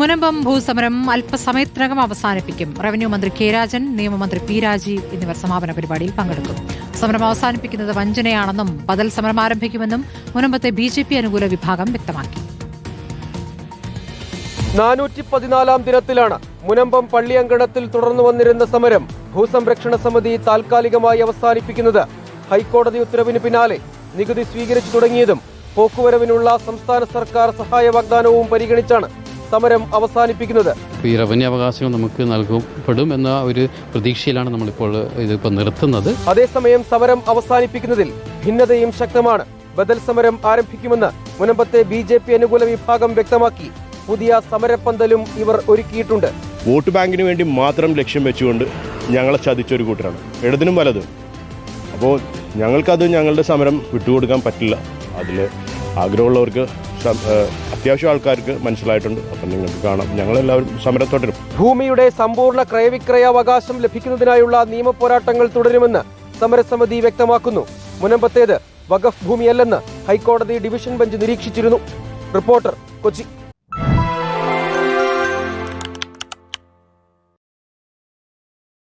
മുനമ്പം ഭൂസമരം അല്പസമയത്തിനകം അവസാനിപ്പിക്കും. റവന്യൂ മന്ത്രി കെ രാജൻ നിയമമന്ത്രി പി രാജീവ് എന്നിവർ സമാപന പരിപാടിയിൽ പങ്കെടുക്കും. സമരം അവസാനിപ്പിക്കുന്നത് വഞ്ചനയാണെന്നും ബദൽ സമരം ആരംഭിക്കുമെന്നും മുനമ്പത്തെ ബി ജെ പി അനുകൂല വിഭാഗം വ്യക്തമാക്കി. നാനൂറ്റി പതിനാലാം ദിനത്തിലാണ് മുനമ്പം പള്ളിയങ്കണത്തിൽ തുടർന്നു വന്നിരുന്ന സമരം ഭൂസംരക്ഷണ സമിതി താൽക്കാലികമായി അവസാനിപ്പിക്കുന്നത്. ഹൈക്കോടതി ഉത്തരവിന് പിന്നാലെ നികുതി സ്വീകരിച്ചു തുടങ്ങിയതും പോക്കുവരവിനുള്ള സംസ്ഥാന സർക്കാർ സഹായ വാഗ്ദാനവും പരിഗണിച്ചാണ് സമരം അവസാനിപ്പിക്കുന്നത്. ഈ റവന്യൂ അവകാശങ്ങൾ നമുക്ക് നൽകപ്പെടും എന്ന ഒരു പ്രതീക്ഷയിലാണ് നമ്മളിപ്പോൾ ഇതിപ്പോൾ നിർത്തുന്നത്. അതേസമയം സമരം അവസാനിപ്പിക്കുന്നതിൽ ഭിന്നതയും ശക്തമാണ്. ബദൽ സമരം ആരംഭിക്കുമെന്ന് മുനമ്പത്തെ ബി ജെ പി അനുകൂല വിഭാഗം വ്യക്തമാക്കി. പുതിയ സമരപ്പന്തലും ഇവർ ഒരുക്കിയിട്ടുണ്ട്. വോട്ട് ബാങ്കിന് വേണ്ടി മാത്രം ലക്ഷ്യം വെച്ചുകൊണ്ട് ഞങ്ങളെ ചതിച്ചൊരു കൂട്ടരാണ്. ഇടതിനും വലതും. അപ്പോൾ ഞങ്ങൾക്കത് ഞങ്ങളുടെ സമരം വിട്ടുകൊടുക്കാൻ പറ്റില്ല. അതിൽ ആഗ്രഹമുള്ളവർക്ക് അത്യാവശ്യം ആൾക്കാർക്ക് മനസ്സിലായിട്ടുണ്ട്. അപ്പം നിങ്ങൾക്ക് കാണാം. ഞങ്ങളെല്ലാവരും സമരത്തോട്ടിരും ഭൂമിയുടെ സമ്പൂർണ ക്രയവിക്രയാവകാശം ലഭിക്കുന്നതിനായുള്ള നിയമപോരാട്ടങ്ങൾ തുടരുമെന്ന് സമരസമിതി വ്യക്തമാക്കുന്നു. മുനമ്പത്തേത് വഖഫ് ഭൂമിയല്ലെന്ന് ഹൈക്കോടതി ഡിവിഷൻ ബെഞ്ച് നിരീക്ഷിച്ചിരുന്നു. റിപ്പോർട്ടർ കൊച്ചി.